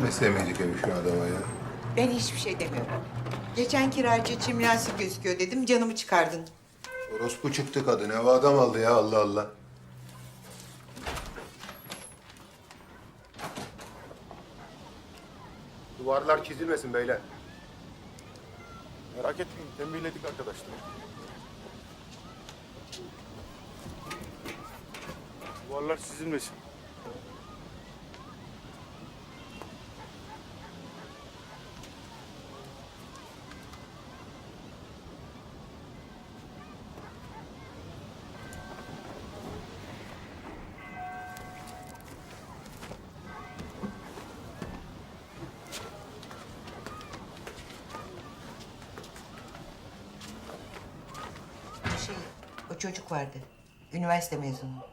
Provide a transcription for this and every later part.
Miydik evi şu adama ya? Ben hiçbir şey demiyorum. Geçen kiracı çimlensi gözüküyor dedim, canımı çıkardın. Orospu çıktı kadın. Ev adam aldı ya Allah Allah. Duvarlar çizilmesin beyler. Merak etmeyin, tembihledik arkadaşlar. Duvarlar çizilmesin. Çocuk vardı. Üniversite mezunu.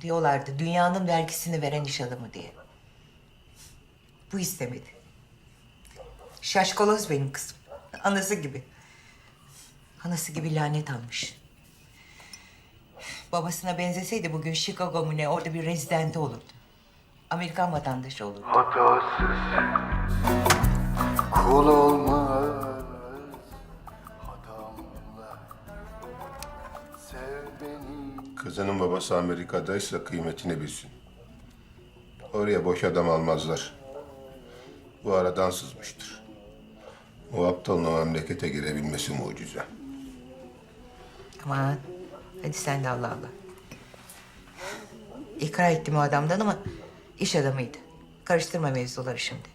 Diyorlardı dünyanın vergisini veren iş adamı diye. Bu istemedi. Şaşkaloz benim kızım. Anası gibi. Anası gibi lanet almış. Babasına benzeseydi bugün Chicago mu ne orada bir rezidenti olurdu. Amerikan vatandaşı olurdu. Hatasız kul olmaz Kızının babası Amerika'daysa kıymetini bilsin. Oraya boş adam almazlar. Bu aradan sızmıştır. O aptalın o memlekete girebilmesi mucize. Aman hadi sen de Allah Allah. İkra ettim o adamdan ama iş adamıydı. Karıştırma mevzuları şimdi.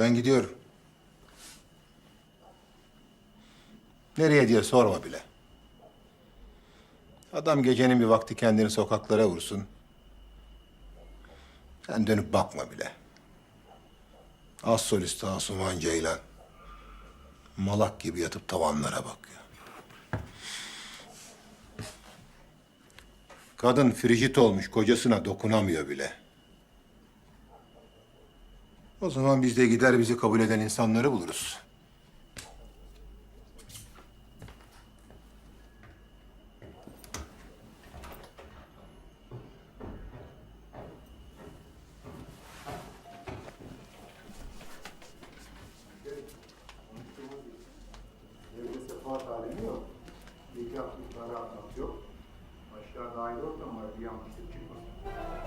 Ben gidiyorum. Nereye diye sorma bile. Adam gecenin bir vakti kendini sokaklara vursun. Sen dönüp bakma bile. Az solist Asuman Ceylan. Malak gibi yatıp tavanlara bakıyor. Kadın frijit olmuş, kocasına dokunamıyor bile. O zaman biz de gider bizi kabul eden insanları buluruz.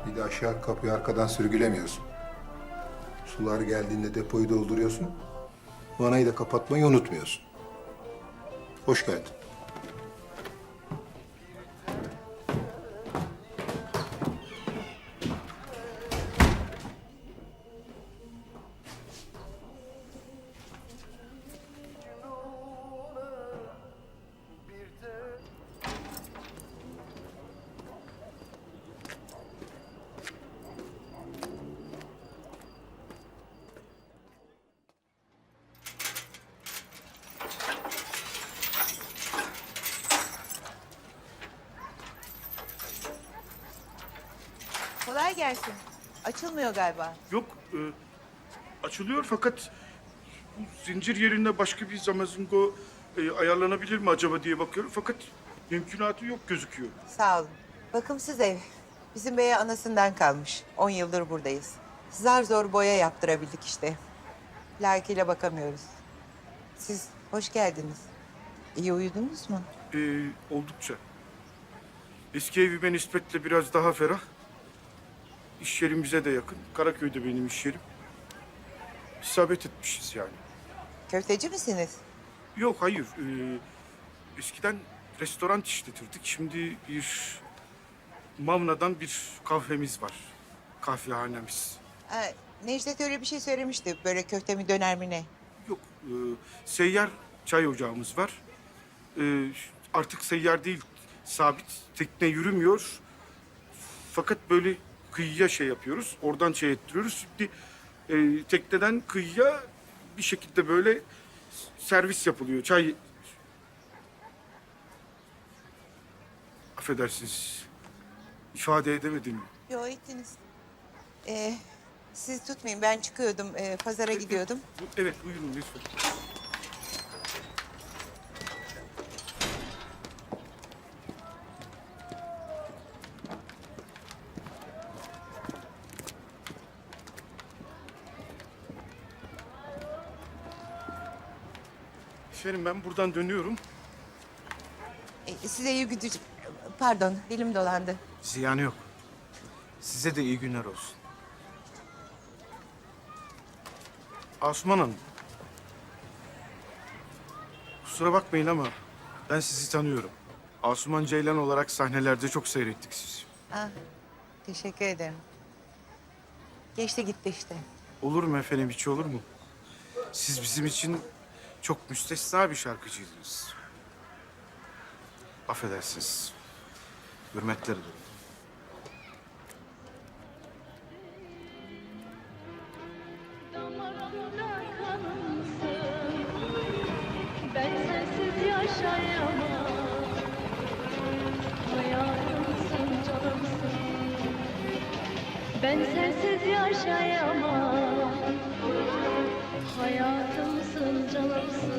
Bir de aşağı kapıyı arkadan sürgülemiyorsun. Sular geldiğinde depoyu dolduruyorsun. Vanayı da kapatmayı unutmuyorsun. Hoş geldin. Gelsin. Açılmıyor galiba. Yok, e, açılıyor fakat bu zincir yerine başka bir zamazingo e, ayarlanabilir mi acaba diye bakıyorum. Fakat mümkünatı yok gözüküyor. Sağ olun. Bakımsız ev. Bizim beye anasından kalmış. 10 yıldır buradayız. Zar zor boya yaptırabildik işte. Layıkıyla bakamıyoruz. Siz hoş geldiniz. İyi uyudunuz mu? E, oldukça. Eski evime nispetle biraz daha ferah. İş yerim bize de yakın. Karaköy'de benim iş yerim. İsabet etmişiz yani. Köfteci misiniz? Yok hayır. Ee, eskiden restoran işletirdik. Şimdi bir Mavna'dan bir kahvemiz var. Kahvehanemiz. Ha, Necdet öyle bir şey söylemişti. Böyle köfte mi döner mi ne? Yok. e, seyyar çay ocağımız var. E, artık seyyar değil. Sabit tekne yürümüyor. Fakat böyle kıyıya şey yapıyoruz. Oradan şey ettiriyoruz. Şimdi e, tekneden kıyıya bir şekilde böyle servis yapılıyor. Çay affedersiniz. ifade edemedim. Yo ettiniz. Ee, siz tutmayın ben çıkıyordum. ee, pazara gidiyordum. Bu- Evet buyurun lütfen. Efendim ben buradan dönüyorum. Ee, size iyi günler. Pardon dilim dolandı. Ziyanı yok. Size de iyi günler olsun. Asuman Hanım. Kusura bakmayın ama ben sizi tanıyorum. Asuman Ceylan olarak sahnelerde çok seyrettik sizi. Ah, teşekkür ederim. Geçti gitti işte. Olur mu efendim hiç olur mu? Siz bizim için çok müstesna bir şarkıcıydınız. Affedersiniz. Hürmetler kanımsın Ben sensiz yaşayamam Hayatımsın love so